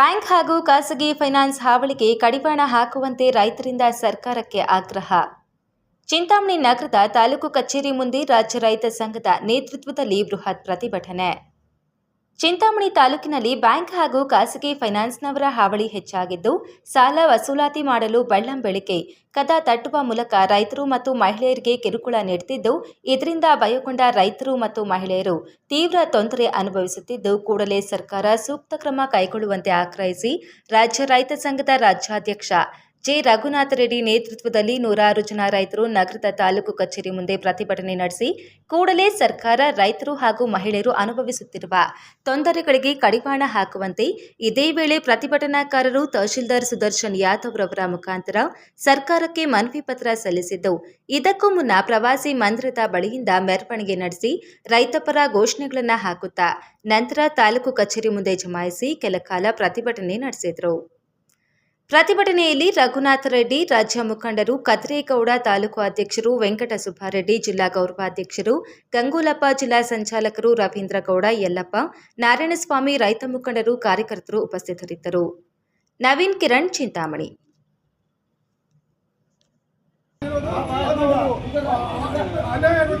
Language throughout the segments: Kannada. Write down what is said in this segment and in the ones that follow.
ಬ್ಯಾಂಕ್ ಹಾಗೂ ಖಾಸಗಿ ಫೈನಾನ್ಸ್ ಹಾವಳಿಗೆ ಕಡಿವಾಣ ಹಾಕುವಂತೆ ರೈತರಿಂದ ಸರ್ಕಾರಕ್ಕೆ ಆಗ್ರಹ. ಚಿಂತಾಮಣಿ ನಗರದ ತಾಲೂಕು ಕಚೇರಿ ಮುಂದೆ ರಾಜ್ಯ ರೈತ ಸಂಘದ ನೇತೃತ್ವದಲ್ಲಿ ಬೃಹತ್ ಪ್ರತಿಭಟನೆ. ಚಿಂತಾಮಣಿ ತಾಲೂಕಿನಲ್ಲಿ ಬ್ಯಾಂಕ್ ಹಾಗೂ ಖಾಸಗಿ ಫೈನಾನ್ಸ್ನವರ ಹಾವಳಿ ಹೆಚ್ಚಾಗಿದ್ದು, ಸಾಲ ವಸೂಲಾತಿ ಮಾಡಲು ಬೆಳ್ಳಂ ಬೆಳಿಗ್ಗೆ ಕದ ತಟ್ಟುವ ಮೂಲಕ ರೈತರು ಮತ್ತು ಮಹಿಳೆಯರಿಗೆ ಕಿರುಕುಳ ನೀಡುತ್ತಿದ್ದು ಇದರಿಂದ ಭಯಗೊಂಡ ರೈತರು ಮತ್ತು ಮಹಿಳೆಯರು ತೀವ್ರ ತೊಂದರೆ ಅನುಭವಿಸುತ್ತಿದ್ದು, ಕೂಡಲೇ ಸರ್ಕಾರ ಸೂಕ್ತ ಕ್ರಮ ಕೈಗೊಳ್ಳುವಂತೆ ಆಗ್ರಹಿಸಿ ರಾಜ್ಯ ರೈತ ಸಂಘದ ರಾಜ್ಯಾಧ್ಯಕ್ಷ ಜೆ. ರಘುನಾಥ ರೆಡ್ಡಿ ನೇತೃತ್ವದಲ್ಲಿ ನೂರಾರು ಜನ ರೈತರು ನಗರದ ತಾಲೂಕು ಕಚೇರಿ ಮುಂದೆ ಪ್ರತಿಭಟನೆ ನಡೆಸಿ, ಕೂಡಲೇ ಸರ್ಕಾರ ರೈತರು ಹಾಗೂ ಮಹಿಳೆಯರು ಅನುಭವಿಸುತ್ತಿರುವ ತೊಂದರೆಗಳಿಗೆ ಕಡಿವಾಣ ಹಾಕುವಂತೆ ಇದೇ ವೇಳೆ ಪ್ರತಿಭಟನಾಕಾರರು ತಹಶೀಲ್ದಾರ್ ಸುದರ್ಶನ್ ಯಾದವ್ ರವರ ಮುಖಾಂತರ ಸರ್ಕಾರಕ್ಕೆ ಮನವಿ ಪತ್ರ ಸಲ್ಲಿಸಿದ್ದು, ಇದಕ್ಕೂ ಮುನ್ನ ಪ್ರವಾಸಿ ಮಂದಿರದ ಬಳಿಯಿಂದ ಮೆರವಣಿಗೆ ನಡೆಸಿ ರೈತಪರ ಘೋಷಣೆಗಳನ್ನು ಹಾಕುತ್ತಾ, ನಂತರ ತಾಲೂಕು ಕಚೇರಿ ಮುಂದೆ ಜಮಾಯಿಸಿ ಕೆಲಕಾಲ ಪ್ರತಿಭಟನೆ ನಡೆಸಿದರು. ಪ್ರತಿಭಟನೆಯಲ್ಲಿ ರಘುನಾಥ ರೆಡ್ಡಿ ರಾಜ್ಯ ಮುಖಂಡರು ಕದ್ರೇಗೌಡ ತಾಲೂಕು ಅಧ್ಯಕ್ಷರು ವೆಂಕಟ ಸುಬ್ಬಾರೆಡ್ಡಿ ಜಿಲ್ಲಾ ಗೌರವಾಧ್ಯಕ್ಷರು ಗಂಗೂಲಪ್ಪ ಜಿಲ್ಲಾ ಸಂಚಾಲಕರು ರವೀಂದ್ರಗೌಡ ಯಲ್ಲಪ್ಪ ನಾರಾಯಣಸ್ವಾಮಿ ರೈತ ಮುಖಂಡರು ಕಾರ್ಯಕರ್ತರು ಉಪಸ್ಥಿತರಿದ್ದರು. ನವೀನ್ ಕಿರಣ್ ಚಿಂತಾಮಣಿ.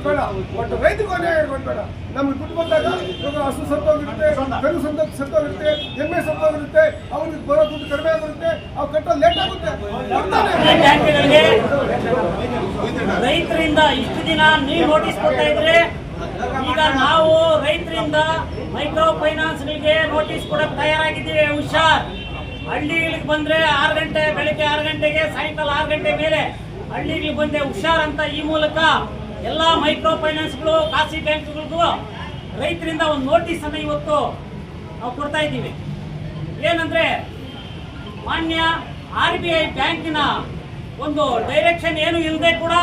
ಬೇಡ ಒಟ್ಟು ರೈತರಿಗೂ ಅನ್ಯಾಯ ಬೇಡ ನಮ್ಗೆ ದುಡ್ಡು ಬಂದಾಗ ಇವಾಗ ಹಸು ಸತ್ತೋಗಿರುತ್ತೆ, ಕರು ಸಂತ, ಸತ್ತೋಗಿರುತ್ತೆ, ಎಮ್ಮೆ ಸತ್ತೋಗಿರುತ್ತೆ ಅವ್ರಿಗೆ ಬರೋ ದುಡ್ಡು ಕಡಿಮೆ ಆಗಿರುತ್ತೆ ಅವ್ರು ಕಟ್ಟೋದು ಲೇಟ್ ಆಗುತ್ತೆ. ರೈತರಿಂದ ಇಷ್ಟು ದಿನ ನೀವು ನೋಟಿಸ್ ಕೊಡ್ತಾ ಇದ್ರೆ, ಈಗ ನಾವು ರೈತರಿಂದ ಮೈಕ್ರೋ ಫೈನಾನ್ಸ್ ಗಳಿಗೆ ನೋಟಿಸ್ ಕೊಡಕ್ ತಯಾರಾಗಿದ್ದೀವಿ, ಹುಷಾರ್. ಹಳ್ಳಿಗಳಿಗೆ ಬಂದ್ರೆ ಆರು ಗಂಟೆ, ಬೆಳಿಗ್ಗೆ ಆರು ಗಂಟೆಗೆ, ಸಾಯಂಕಾಲ ಆರು ಗಂಟೆ ಮೇಲೆ ಹಳ್ಳಿಗಳಿಗೆ ಬಂದೆ ಹುಷಾರ್ ಅಂತ ಈ ಮೂಲಕ ಎಲ್ಲಾ ಮೈಕ್ರೋ ಫೈನಾನ್ಸ್ಗಳು ಖಾಸಗಿ ಬ್ಯಾಂಕ್ಗಳಿಗೂ ರೈತರಿಂದ ಒಂದು ನೋಟಿಸ್ ಅನ್ನ ಇವತ್ತು ನಾವು ಕೊಡ್ತಾ ಇದ್ದೀವಿ. ಏನಂದ್ರೆ, ಮಾನ್ಯ ಆರ್ ಬಿ ಐ ಬ್ಯಾಂಕಿನ ಒಂದು ಡೈರೆಕ್ಷನ್ ಏನು ಇಲ್ಲದೆ ಕೂಡ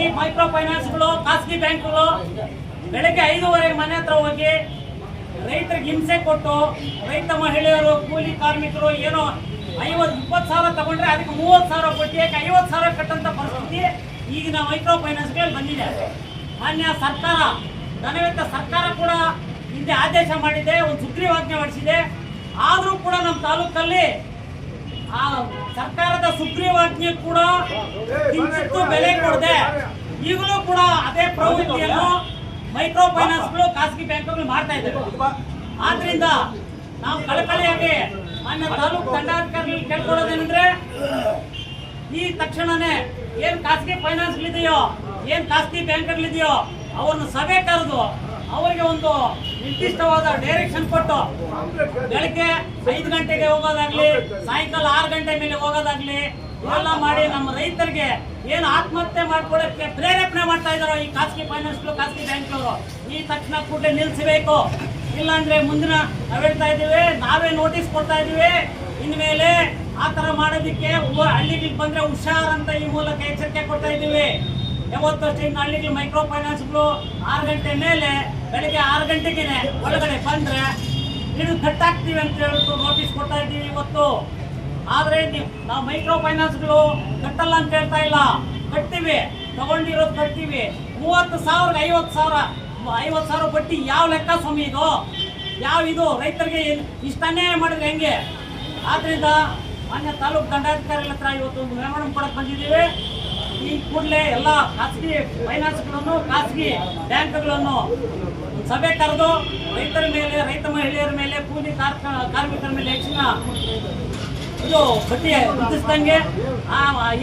ಈ ಮೈಕ್ರೋ ಫೈನಾನ್ಸ್ಗಳು ಖಾಸಗಿ ಬ್ಯಾಂಕ್ಗಳು ಬೆಳಗ್ಗೆ ಐದೂವರೆಗೆ ಮನೆ ಹತ್ರ ಹೋಗಿ ರೈತರಿಗೆ ಹಿಂಸೆ ಕೊಟ್ಟು, ರೈತ ಮಹಿಳೆಯರು, ಕೂಲಿ ಕಾರ್ಮಿಕರು ಏನೋ ಐವತ್ತು, ಇಪ್ಪತ್ತು ಸಾವಿರ ತಗೊಂಡ್ರೆ ಅದಕ್ಕೆ ಮೂವತ್ತು ಸಾವಿರ ಬಡ್ಡಿಯಾಗಿ ಐವತ್ತು ಸಾವಿರ ಕಟ್ಟಂತ ಪರಿಸ್ಥಿತಿ ಈಗಿನ ಮೈಕ್ರೋ ಫೈನಾನ್ಸ್ಗಳಲ್ಲಿ ಬಂದಿದೆ ಮಾನ್ಯ ಸರ್ಕಾರ ನನಗಂತ ಸರ್ಕಾರ ಕೂಡ ಹಿಂದೆ ಆದೇಶ ಮಾಡಿದೆ, ಒಂದು ಸುಗ್ರೀವಾಜ್ಞೆ ಮಾಡಿಸಿದೆ ಆದರೂ ಕೂಡ ನಮ್ಮ ತಾಲೂಕಲ್ಲಿ ಆ ಸರ್ಕಾರದ ಸುಗ್ರೀವಾಜ್ಞೆ ಕೂಡ ಕಿಂಚಿತ್ತು ಬೆಲೆ ಕೊಡದೆ ಈಗಲೂ ಕೂಡ ಅದೇ ಪ್ರವೃತ್ತಿಯನ್ನು ಮೈಕ್ರೋ ಫೈನಾನ್ಸ್ಗಳು ಖಾಸಗಿ ಬ್ಯಾಂಕ್ಗಳು ಮಾಡ್ತಾ ಇದ್ದಾರೆ. ಆದ್ರಿಂದ ನಾವು ಕಳಕಳಿಯಾಗಿ ಮಾನ್ಯ ತಾಲೂಕು ದಂಡಾಧಿಕಾರಿಗಳು ಕೇಳ್ಕೊಳ್ಳೋದೇನೆಂದ್ರೆ, ಈ ತಕ್ಷಣನೇ ಏನ್ ಖಾಸಗಿ ಫೈನಾನ್ಸ್ಗಳಿದೆಯೋ, ಏನ್ ಖಾಸಗಿ ಬ್ಯಾಂಕ್ಗಳಿದೆಯೋ, ಅವ್ರನ್ನ ಸಭೆ ಕರೆದು ಅವರಿಗೆ ಒಂದು ನಿರ್ದಿಷ್ಟವಾದ ಡೈರೆಕ್ಷನ್ ಕೊಟ್ಟು ಬೆಳಗ್ಗೆ ಐದು ಗಂಟೆಗೆ ಹೋಗೋದಾಗ್ಲಿ, ಸಾಯಂಕಾಲ ಆರು ಗಂಟೆ ಮೇಲೆ ಹೋಗೋದಾಗ್ಲಿ, ಇವೆಲ್ಲ ಮಾಡಿ ನಮ್ಮ ರೈತರಿಗೆ ಏನು ಆತ್ಮಹತ್ಯೆ ಮಾಡ್ಕೊಳ್ಳೋಕೆ ಪ್ರೇರೇಪಣೆ ಮಾಡ್ತಾ ಇದಾರೋ ಈ ಖಾಸಗಿ ಫೈನಾನ್ಸ್ಗಳು, ಖಾಸಗಿ ಬ್ಯಾಂಕ್ಗಳು, ಈ ತಕ್ಷಣ ಕೂಡಲೇ ನಿಲ್ಲಿಸಬೇಕು. ಇಲ್ಲಾಂದ್ರೆ ಮುಂದಿನ ನಾವ್ ಹೇಳ್ತಾ ಇದ್ದೀವಿ, ನಾವೇ ನೋಟಿಸ್ ಕೊಡ್ತಾ ಇದೀವಿ ಇನ್ಮೇಲೆ ಆ ತರ ಮಾಡೋದಕ್ಕೆ ಹಳ್ಳಿಗಳಿಗೆ ಬಂದ್ರೆ ಹುಷಾರಂತ ಈ ಮೂಲಕ ಎಚ್ಚರಿಕೆ ಕೊಡ್ತಾ ಇದ್ದೀವಿ. ಯಾವತ್ತು ಅಷ್ಟೇ ಇನ್ನು ಹಳ್ಳಿಗಳು ಮೈಕ್ರೋ ಫೈನಾನ್ಸ್ಗಳು ಆರು ಗಂಟೆ ಮೇಲೆ ಬೆಳಿಗ್ಗೆ ಆರು ಗಂಟೆಗೆ ಒಳಗಡೆ ಬಂದ್ರೆ ನೀವು ಕಟ್ಟಾಗ್ತೀವಿ ಅಂತ ಹೇಳ್ಬಿಟ್ಟು ನೋಟಿಸ್ ಕೊಡ್ತಾ ಇದ್ದೀವಿ ಇವತ್ತು. ಆದ್ರೆ ನೀವು ಮೈಕ್ರೋ ಫೈನಾನ್ಸ್ಗಳು ಕಟ್ಟಲ್ಲ ಅಂತ ಹೇಳ್ತಾ ಇಲ್ಲ. ಕಟ್ತೀವಿ, ತಗೊಂಡಿರೋದು ಕಟ್ತೀವಿ. ಮೂವತ್ತು ಸಾವಿರ ಐವತ್ತು ಸಾವಿರ ಐವತ್ತು ಸಾವಿರ ಬಟ್ಟಿ ಯಾವ ಲೆಕ್ಕ ಸ್ವಾಮಿ ಇದು? ಯಾವ ಇದು? ರೈತರಿಗೆ ಇಷ್ಟನೇ ಮಾಡಿದ್ರೆ ಹೆಂಗೆ? ಆದ್ರಿಂದ ಮಾನ್ಯ ತಾಲೂಕು ದಂಡಾಧಿಕಾರಿಗಳ ಹತ್ರ ಇವತ್ತು ಒಂದು ಮೆಮೊರಂ ಕೊಡಕ್ ಬಂದಿದ್ದೀವಿ. ಈ ಕೂಡಲೇ ಎಲ್ಲ ಖಾಸಗಿ ಫೈನಾನ್ಸ್ಗಳನ್ನು, ಖಾಸಗಿ ಬ್ಯಾಂಕ್ಗಳನ್ನು ಸಭೆ ಕರೆದು ರೈತರ ಮೇಲೆ, ರೈತ ಮಹಿಳೆಯರ ಮೇಲೆ, ಕೂಲಿ ಕಾರ್ಮಿಕರ ಮೇಲೆ ಹೆಚ್ಚಿನ ಇದು ವಿಧಿಸ್ದಂಗೆ ಆ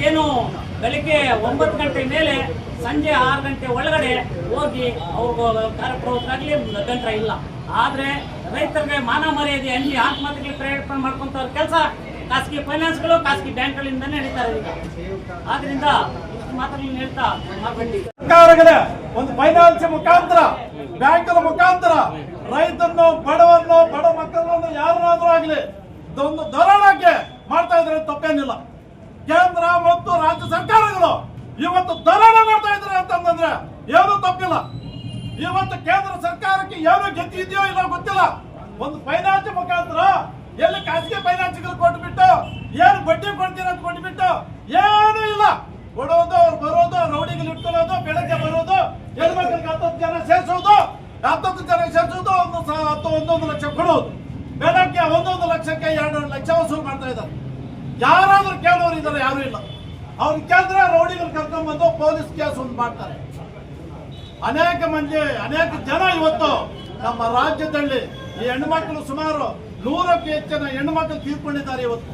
ಏನು ಬೆಳಿಗ್ಗೆ ಒಂಬತ್ತು ಗಂಟೆ ಮೇಲೆ ಸಂಜೆ ಆರು ಗಂಟೆ ಒಳಗಡೆ ಹೋಗಿ ಅವ್ರಿಗೆ ಕಾರ್ಯಕ್ರಮಕ್ಕಾಗಲಿ ಗಂಟ್ರ ಇಲ್ಲ. ಆದರೆ ರೈತರಿಗೆ ಮಾನ ಮರ್ಯಾದೆ ಅಂಜಿ ಆತ್ಮಹತ್ಯೆಗೆ ಪ್ರೇರೇಪಣೆ ಮಾಡ್ಕೊಂತ ಕೆಲಸ ಖಾಸಗಿ ಫೈನಾನ್ಸ್ಗಳು ಖಾಸಗಿ ಬ್ಯಾಂಕ್ಗಳಿಂದ ನಡೀತಾರೆ ಈಗ. ಆದ್ರಿಂದ ಮಾತುಗಳನ್ನ ಹೇಳ್ತಾ ಸರ್ಕಾರಗಳೇ ಒಂದು ಫೈನಾನ್ಸ್ ಮುಖಾಂತರ ಬ್ಯಾಂಕ್ ಮುಖಾಂತರ ರೈತನ್ನು ಬಡವನ್ನು ಬಡ ಮಕ್ಕಳನ್ನು ಯಾರನ್ನಾದ್ರೂ ಆಗ್ಲಿ ಒಂದು ಧೋರಣಕ್ಕೆ ಮಾಡ್ತಾ ಇದ್ರೆ ತಪ್ಪೇನಿಲ್ಲ. ಕೇಂದ್ರ ಮತ್ತು ರಾಜ್ಯ ಸರ್ಕಾರಗಳು ಇವತ್ತು ಧೋರಣ ಮಾಡ್ತಾ ಇದ್ರೆ ಅಂತಂದ್ರೆ ಏನು ತಪ್ಪಿಲ್ಲ. ಇವತ್ತು ಕೇಂದ್ರ ಸರ್ಕಾರಕ್ಕೆ ಏನು ಗತಿ ಇದೆಯೋ ಇಲ್ಲ ಗೊತ್ತಿಲ್ಲ. ಒಂದು ಫೈನಾನ್ಸ್ ಮುಖಾಂತರ ಎಲ್ಲಿ ಖಾಸಗಿ ಫೈನಾನ್ಸ್ಗಳು ಕೊಟ್ಬಿಟ್ಟು, ಏನು ಬಡ್ಡಿ ಕೊಡ್ತೀರ ಅಂತ ಕೊಟ್ಬಿಟ್ಟು, ಏನೂ ಇಲ್ಲ. ಕೊಡೋದು, ಅವ್ರು ಬರೋದು, ರೌಡಿಗಳು ಇಟ್ಕೊಳ್ಳೋದು, ಬೆಳಗ್ಗೆ ಬರೋದು, ಹೆಣ್ಮಕ್ಳಿಗೆ ಹತ್ತತ್ತು ಜನ ಸೇರಿಸೋದು, ಹತ್ತತ್ತು ಜನ ಸೇರಿಸೋದು, ಒಂದು ಹತ್ತು, ಒಂದೊಂದು ಲಕ್ಷ ಕೊಡೋದು. ಬೆಳಗ್ಗೆ ಒಂದೊಂದು ಲಕ್ಷಕ್ಕೆ ಎರಡು ಲಕ್ಷ ವಸೂಲು ಮಾಡ್ತಾ ಇದ್ದಾರೆ. ಯಾರಾದ್ರೂ ಕೇಳೋರು ಇದ್ದಾರೆ, ಯಾರು ಇಲ್ಲ. ಅವ್ರು ಕೇಳಿದ್ರೆ ರೌಡಿಗಳು ಕರ್ಕೊಂಡ್ ಬಂದು ಪೊಲೀಸ್ ಕೇಸ್ ಒಂದು ಮಾಡ್ತಾರೆ. ಅನೇಕ ಮಂದಿ, ಅನೇಕ ಜನ ಇವತ್ತು ನಮ್ಮ ರಾಜ್ಯದಲ್ಲಿ ಈ ಹೆಣ್ಮಕ್ಳು ಸುಮಾರು ನೂರಕ್ಕೆ ಹೆಚ್ಚಿನ ಹೆಣ್ಮಕ್ಳು ತೀರ್ಕೊಂಡಿದ್ದಾರೆ ಇವತ್ತು.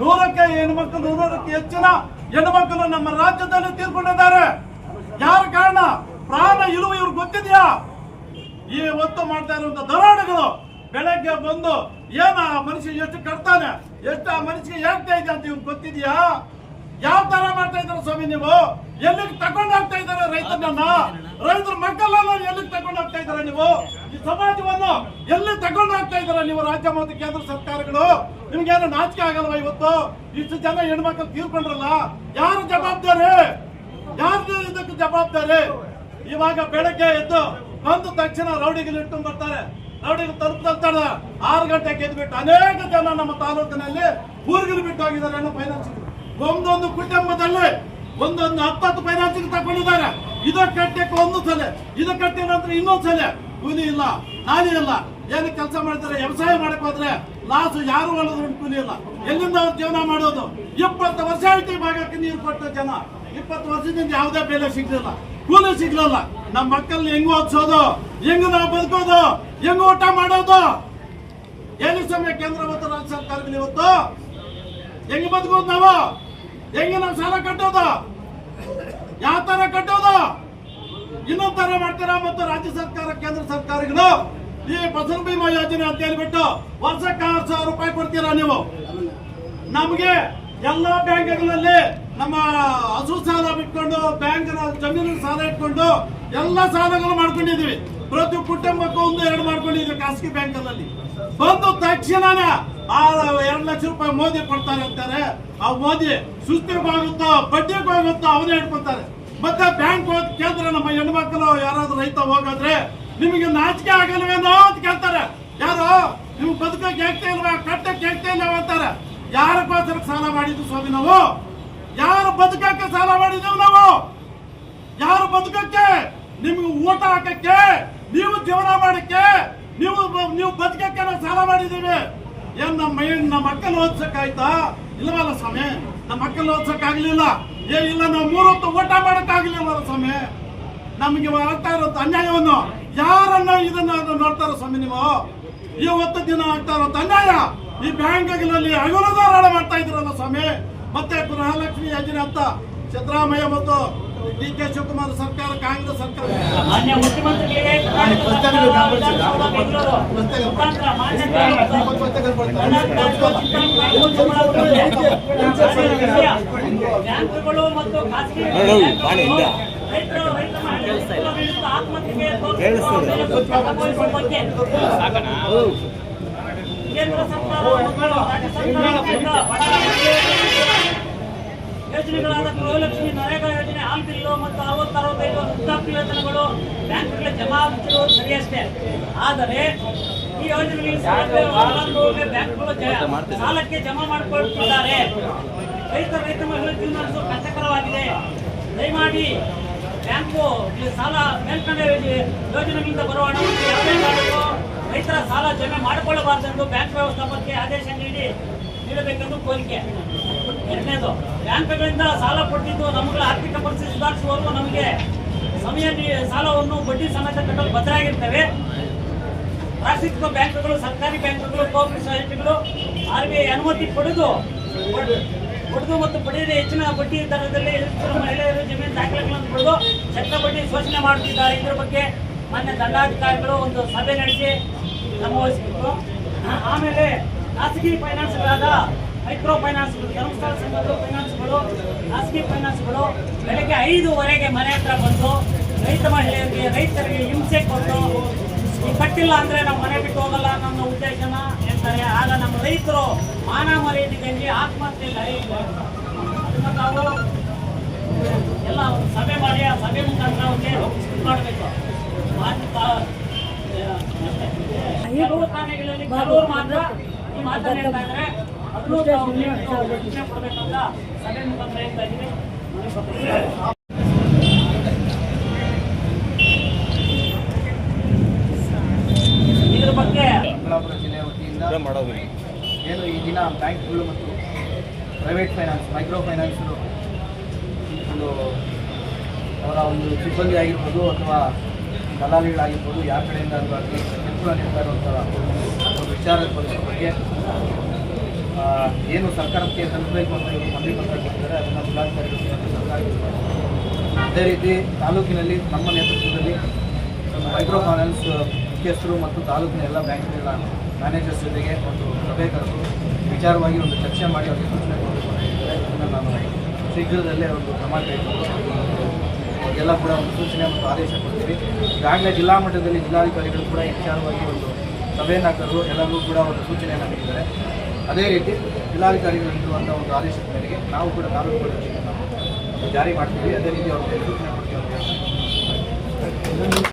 ನೂರಕ್ಕೆ ಹೆಣ್ಮಕ್ಳು, ನೂರಕ್ಕೆ ಹೆಚ್ಚಿನ ಹೆಣ್ಮಕ್ಳು ನಮ್ಮ ರಾಜ್ಯದಲ್ಲಿ ತೀರ್ಕೊಂಡಿದ್ದಾರೆ. ಯಾರ ಕಾರಣ? ಪ್ರಾಣ ಇರುವ ಇವ್ರಿಗೆ ಗೊತ್ತಿದೆಯಾ? ಈ ಒತ್ತು ಮಾಡ್ತಾ ಇರುವಂತ ದರೋಡೆಗಳು ಬೆಳಗ್ಗೆ ಬಂದು ಏನ ಆ ಮನುಷ್ಯ ಎಷ್ಟು ಕಟ್ತಾನೆ? ಎಷ್ಟು ಆ ಮನುಷ್ಯ ಹೇಳ್ತಾ ಇದೆ ಅಂತ ಇವ್ ಗೊತ್ತಿದ್ಯಾ? ಯಾವ ತರ ಮಾಡ್ತಾ ಇದ್ದಾರೆ ಸ್ವಾಮಿ ನೀವು? ಎಲ್ಲಿಗೆ ತಗೊಂಡೋಗ್ತಾ ಇದ್ದಾರೆ ರೈತನನ್ನ ರೈತರ ಮಕ್ಕಳೆಲ್ಲ ಎಲ್ಲಿ ತಗೊಂಡು ಹೋಗ್ತಾ ಇದ್ದಾರೆ ನೀವು? ಈ ಸಮಾಜವನ್ನು ಎಲ್ಲಿ ತಗೊಂಡು ಹೋಗ್ತಾ ಇದ್ದಾರೆ ನೀವು, ರಾಜ್ಯ ಮತ್ತು ಕೇಂದ್ರ ಸರ್ಕಾರಗಳು? ನಿಮ್ಗೇನು ನಾಚಿಕೆ ಆಗಲ್ವಾ ಇವತ್ತು? ಇಷ್ಟು ಜನ ಹೆಣ್ಮಕ್ಳು ತೀರ್ಕೊಂಡ್ರಲ್ಲ, ಯಾರು ಜವಾಬ್ದಾರಿ? ಯಾರು ಇದಕ್ಕೆ ಜವಾಬ್ದಾರಿ? ಇವಾಗ ಬೆಳಗ್ಗೆ ಎದ್ದು ಬಂದ ತಕ್ಷಣ ರೌಡಿಗಳು ಇಟ್ಕೊಂಡು ಬರ್ತಾರೆ ರೌಡಿಗಳು ತಲುಪ್ತಾರೆ ಆರು ಗಂಟೆಗೆ ಎದ್ಬಿಟ್ಟು ಅನೇಕ ಜನ ನಮ್ಮ ತಾಲೂಕಿನಲ್ಲಿ ಊರುಗಳು ಬಿಟ್ಟು ಹೋಗಿದ್ದಾರೆ ಫೈನಾನ್ಸ್ ಒಂದೊಂದು ಕುಟುಂಬದಲ್ಲಿ ಒಂದೊಂದು ಹತ್ತತ್ತು ಫೈನಾನ್ಸ್ ತಗೊಂಡಿದ್ದಾರೆ. ಇದು ಕಟ್ಟಕ್ಕೆ ಒಂದು ಸಲ, ಇದು ಕಟ್ಟಿದ ನಂತರ ಇನ್ನೊಂದು ಸಲ. ಕೂಲಿ ಇಲ್ಲ ನಾಲಿ ಇಲ್ಲ. ಏನು ಕೆಲಸ ಮಾಡ್ತಾರೆ, ವ್ಯವಸಾಯ ಮಾಡಕ್ ಹೋದ್ರೆ ಲಾಸು ಯಾರು ಒಳದ್ರು ಕೂಲಿ ಇಲ್ಲ. ಎಲ್ಲಿಂದ ಅವ್ರು ಜೀವನ ಮಾಡೋದು? ಇಪ್ಪತ್ತು ವರ್ಷ ಆಯ್ತು ಭಾಗಕ್ಕೆ ನೀರು ಕೊಟ್ಟ ಜನ. ಇಪ್ಪತ್ತು ವರ್ಷದಿಂದ ಯಾವುದೇ ಬೆಲೆ ಸಿಗ್ಲಿಲ್ಲ. ಕೂಲಿ ಸಿಗ್ಲಿಲ್ಲ. ನಮ್ಮ ಮಕ್ಕಳನ್ನ ಹೆಂಗ್ ಓದಿಸೋದು? ಹೆಂಗ್ ನಾವು ಬದುಕೋದು? ಹೆಂಗ್ ಊಟ ಮಾಡೋದು? ಏನು ಸಮಯ ಕೇಂದ್ರ ಮತ್ತು ರಾಜ್ಯ ಇವತ್ತು? ಹೆಂಗ್ ಬದುಕೋದು ನಾವು? ಹೆಂಗೆ ನಾವು ಸಾಲ ಕಟ್ಟೋದು? ಯಾವ ತರ ಕಟ್ಟೋದು? ಇನ್ನೊಂದ್ ತರ ಮಾಡ್ತೀರಾ ಮತ್ತು ರಾಜ್ಯ ಸರ್ಕಾರ, ಕೇಂದ್ರ ಸರ್ಕಾರಗಳು? ಈ ಫಸಲ್ ಬಿಮಾ ಯೋಜನೆ ಅಂತ ಹೇಳ್ಬಿಟ್ಟು ವರ್ಷಕ್ಕೆ ಆರು ಸಾವಿರ ರೂಪಾಯಿ ಕೊಡ್ತೀರಾ ನೀವು? ನಮಗೆ ಎಲ್ಲಾ ಬ್ಯಾಂಕ್ಗಳಲ್ಲಿ ನಮ್ಮ ಹಸು ಸಾಲ ಬಿಟ್ಕೊಂಡು ಬ್ಯಾಂಕ್ ಜಮೀನು ಸಾಲ ಇಟ್ಕೊಂಡು ಎಲ್ಲ ಸಾಲಗಳು ಮಾಡ್ಕೊಂಡಿದೀವಿ ಪ್ರತಿ ಕುಟುಂಬಕ್ಕೂ ಒಂದು ಎರಡು ಮಾಡ್ಕೊಂಡಿದ್ರು ಖಾಸಗಿ ಬ್ಯಾಂಕಲ್ಲಿ. ಬಂದು ತಕ್ಷಣ ಆ ಎರಡು ಲಕ್ಷ ರೂಪಾಯಿ ಮೋದಿ ಕೊಡ್ತಾರೆ ಅಂತಾರೆ. ಆ ಮೋದಿ ಸುಸ್ಥಿರವಾಗುತ್ತೋ ಬಡ್ಡಿಗೆ ಹೋಗುತ್ತೋ ಅವನೇ ಇಟ್ಕೊತಾರೆ ಮತ್ತೆ ಬ್ಯಾಂಕ್ ಹೋದ್ ಕೇಂದ್ರ ನಮ್ಮ ಹೆಣ್ಮಕ್ಳು ಯಾರಾದ್ರೂ ರೈತ ಹೋಗಾದ್ರೆ ನಿಮಗೆ ನಾಚಿಕೆ ಆಗಲ್ವೇನೋ ಅಂತ ಕೇಳ್ತಾರೆ. ಯಾರು? ನಿಮ್ಗೆ ಬದುಕಕ್ಕೆ ಆಗ್ತಾ ಇಲ್ವಾ? ಕಟ್ಟಕ್ಕೆ ಆಗ್ತಾ ಇಲ್ವಾ ಅಂತಾರೆ. ಯಾರಕ್ಕೋಸ್ಕರ ಸಾಲ ಮಾಡಿದ್ದು ಸ್ವಾಮಿ ನಾವು? ಯಾರು ಬದುಕಕ್ಕೆ ಸಾಲ ಮಾಡಿದ್ದೇವೆ ನಾವು? ಯಾರು ಬದುಕಕ್ಕೆ? ನಿಮ್ಗೆ ಊಟ ಹಾಕಕ್ಕೆ? ನೀವು ಜೀವನ ಮಾಡಕ್ಕೆ, ನೀವು ನೀವು ಬದುಕಕ್ಕೆ ನಾವು ಸಾಲ ಮಾಡಿದ್ದೀವಿ ಏನ್ ನಮ್ಮ ಮೈಂಡ್ ನಮ್ಮ ಮಕ್ಕಳು ಓದ್ಸಕ್ ಆಯ್ತಾ? ಇಲ್ವಲ್ಲ ಸ್ವಾಮಿ, ನಮ್ಮ ಮಕ್ಕಳು ಓದ್ಸಕ್ ಆಗ್ಲಿಲ್ಲ. ಏ, ಇಲ್ಲ, ನಾವು ಮೂರೊತ್ತು ಊಟ ಮಾಡಕ್ ಆಗ್ಲಿಲ್ಲ ಸ್ವಾಮಿ. ನಮಗೆ ಆಗ್ತಾ ಇರೋದು ಅನ್ಯಾಯವನ್ನು ಯಾರನ್ನ ಇದನ್ನ ನೋಡ್ತಾರ ಸ್ವಾಮಿ ನೀವು? ಇವತ್ತು ದಿನ ಆಗ್ತಾ ಇರೋದು ಅನ್ಯಾಯ. ಈ ಬ್ಯಾಂಕ್ಗಳಲ್ಲಿ ಹಗಲುದಾರಾಳ ಮಾಡ್ತಾ ಇದ್ರಲ್ಲ ಸ್ವಾಮಿ. ಮತ್ತೆ ಗೃಹಲಕ್ಷ್ಮಿ ಯೋಜನೆ ಅಂತ ಸಿದ್ದರಾಮಯ್ಯ ಮತ್ತು ಡಿ ಕೆ ಶಿವಕುಮಾರ್ ಸರ್ಕಾರ ಕಾಂಗ್ರೆಸ್ ಸರ್ಕಾರ. ಮಾನ್ಯ ಸರ್ಕಾರ ಬ್ಯಾಂಕುಗಳು ಮತ್ತು ಖಾಸಗಿ ಕೇಂದ್ರ ಯೋಜನೆಗಳಾದ ಗೃಹಲಕ್ಷ್ಮಿ ನರೇಗಾ ಯೋಜನೆ ಆಲ್ ಬಿಲ್ಲು ಮತ್ತು ಅರವತ್ತು ಅರವತ್ತೈದು ಯೋಜನೆಗಳು ಬ್ಯಾಂಕ್ಗಳ ಜಮಾ ಆಗುತ್ತಿರುವುದು ಸರಿಯಷ್ಟೇ ಆದರೆ ಈ ಯೋಜನೆಗಳಿಗೆ ಬ್ಯಾಂಕ್ಗಳು ಸಾಲಕ್ಕೆ ಜಮಾ ಮಾಡಿಕೊಳ್ಳುತ್ತಿದ್ದಾರೆ ರೈತ ರೈತ ಮಹಿಳೆ ಜೀವನ ಕಷ್ಟಕರವಾಗಿದೆ. ದಯಮಾಡಿ ಬ್ಯಾಂಕು ಸಾಲ ಮೇಲ್ಕಂಡ ಯೋಜನೆ- ಯೋಜನೆಗಳಿಂದ ಬರುವ ಹಣವನ್ನು ರೈತರ ಸಾಲ ಜಮೆ ಮಾಡಿಕೊಳ್ಳಬಾರದೆಂದು ಬ್ಯಾಂಕ್ ವ್ಯವಸ್ಥಾಪಕರಿಗೆ ಆದೇಶ ನೀಡಿ ನೀಡಬೇಕೆಂದು ಕೋರಿಕೆ. ಎರಡನೇದು, ಬ್ಯಾಂಕ್ಗಳಿಂದ ಸಾಲ ಪಡೆದಿದ್ದು ನಮ್ಮಗಳ ಆರ್ಥಿಕ ಪರಿಸ್ಥಿತಿ ಸುಧಾರಿಸುವವರೆಗೂ ನಮಗೆ ಸಮಯ ಸಾಲವನ್ನು ಬಡ್ಡಿ ಸಮೇತ ಕಟ್ಟಲು ಭದ್ರಾಗಿರ್ತವೆ ರಾಷ್ಟ್ರೀಕೃತ ಬ್ಯಾಂಕ್ಗಳು, ಸರ್ಕಾರಿ ಬ್ಯಾಂಕ್ಗಳು ಕೋಆಪರೇಟಿವ್ ಸೊಸೈಟಿಗಳು, ಆರ್ ಬಿ ಐ ಅನುಮತಿ ಪಡೆದು ಪಡ್- ಪಡೆದು ಮತ್ತು ಪಡೆಯದೆ ಹೆಚ್ಚಿನ ಬಡ್ಡಿ ದರದಲ್ಲಿ ಮಹಿಳೆಯರು ಜಮೀನು ದಾಖಲೆಗಳನ್ನು ಪಡೆದು ಚಕ್ರ ಬಡ್ಡಿ ಶೋಷಣೆ ಮಾಡುತ್ತಿದ್ದಾರೆ. ಇದರ ಬಗ್ಗೆ ಮಾನ್ಯ ದಂಡಾಧಿಕಾರಿಗಳು ಒಂದು ಸಭೆ ನಡೆಸಿ ಗಮನಿಸಬೇಕು ಆಮೇಲೆ ಖಾಸಗಿ ಫೈನಾನ್ಸ್ಗಳಾದ ಮೈಕ್ರೋ ಫೈನಾನ್ಸ್ಗಳು ಧರ್ಮಸ್ಥಳ ಸಂಘದ ಫೈನಾನ್ಸ್ಗಳು ಖಾಸಗಿ ಫೈನಾನ್ಸ್ಗಳು ಬೆಳಗ್ಗೆ ಐದುವರೆಗೆ ಮನೆ ಹತ್ರ ಬಂದು ರೈತ ಮಹಿಳೆಯರಿಗೆ ರೈತರಿಗೆ ಹಿಂಸೆ ಕೊಟ್ಟು ಕಟ್ಟಿಲ್ಲ ಅಂದ್ರೆ ನಾವು ಮನೆ ಬಿಟ್ಟು ಹೋಗಲ್ಲ ನಮ್ಮ ಉದ್ದೇಶನ ಎಂತಾರೆ ಆಗ ನಮ್ಮ ರೈತರು ಮಾನ ಮರ್ಯಾದೆಗಾಗಿ ಆತ್ಮಹತ್ಯೆ ಅದನ್ನ ನಾವು ಎಲ್ಲ ಸಭೆ ಮಾಡಿ ಆ ಸಭೆ ಮುಖಾಂತರ ಅವ್ರಿಗೆ ಮಾಡಬೇಕು. ತಾಣಗಳಲ್ಲಿ ಕೆಲವರು ಮಾತ್ರ ಈ ಮಾತನ್ನ ಹೇಳ್ತಾ ಇದ್ದಾರೆ. ಅದನ್ನು ಇದ್ರ ಬಗ್ಗೆ ಚಿಕ್ಕಬಳ್ಳಾಪುರ ಜಿಲ್ಲೆಯ ವತಿಯಿಂದ ಏನು ಈ ದಿನ ಬ್ಯಾಂಕ್ಗಳು ಮತ್ತು ಪ್ರೈವೇಟ್ ಫೈನಾನ್ಸ್ ಮೈಕ್ರೋ ಫೈನಾನ್ಸ್ ಒಂದು ಅವರ ಒಂದು ಸಿಬ್ಬಂದಿ ಆಗಿರ್ಬೋದು ಅಥವಾ ದಲಾಲಿಗಳಾಗಿರ್ಬೋದು ಯಾರ ಕಡೆಯಿಂದ ಅದು ಇರುವಂಥ ಒಂದು ವಿಚಾರದ ಬಗ್ಗೆ ಏನು ಸರ್ಕಾರಕ್ಕೆ ತಲುಪಬೇಕು ಅಂತ ಇವರು ಮನವಿ ಪತ್ರ ಕೊಟ್ಟಿದ್ದಾರೆ, ಅದನ್ನು ಜಿಲ್ಲಾಧಿಕಾರಿಗಳು ಸರ್ಕಾರಕ್ಕೆ ಅದೇ ರೀತಿ ತಾಲೂಕಿನಲ್ಲಿ ನಮ್ಮ ನೇತೃತ್ವದಲ್ಲಿ ಮೈಕ್ರೋ ಫೈನಾನ್ಸ್ ಮುಖ್ಯಸ್ಥರು ಮತ್ತು ತಾಲೂಕಿನ ಎಲ್ಲ ಬ್ಯಾಂಕ್ಗಳ ಮ್ಯಾನೇಜರ್ಸ್ ಜೊತೆಗೆ ಒಂದು ಸಭೆ ಕರೆದು ವಿಚಾರವಾಗಿ ಒಂದು ಚರ್ಚೆ ಮಾಡಿ ಅವರಿಗೆ ಸೂಚನೆ ಕೊಡಬೇಕು ನಾನು ಶೀಘ್ರದಲ್ಲೇ ಒಂದು ಕ್ರಮ ಕೈಗೊಂಡು ಎಲ್ಲ ಕೂಡ ಒಂದು ಸೂಚನೆ ಮತ್ತು ಆದೇಶ ಕೊಡ್ತೀವಿ. ಈಗಾಗಲೇ ಜಿಲ್ಲಾ ಮಟ್ಟದಲ್ಲಿ ಜಿಲ್ಲಾಧಿಕಾರಿಗಳು ಕೂಡ ಈ ವಿಚಾರವಾಗಿ ಒಂದು ಸಭೆಯನ್ನು ಕರೆದು ಎಲ್ಲರಿಗೂ ಕೂಡ ಒಂದು ಸೂಚನೆಯನ್ನು ನೀಡಿದ್ದಾರೆ. ಅದೇ ರೀತಿ ಜಿಲ್ಲಾಧಿಕಾರಿಗಳು ನೀಡುವಂಥ ಒಂದು ಆದೇಶದ ಮೇರೆಗೆ ನಾವು ಕೂಡ ತಾಲೂಕು ನಾವು ಜಾರಿ ಮಾಡ್ತೀವಿ. ಅದೇ ರೀತಿ ಅವ್ರಿಗೆ ಸೂಚನೆ ಕೊಡ್ತೀವಿ ಅಂತ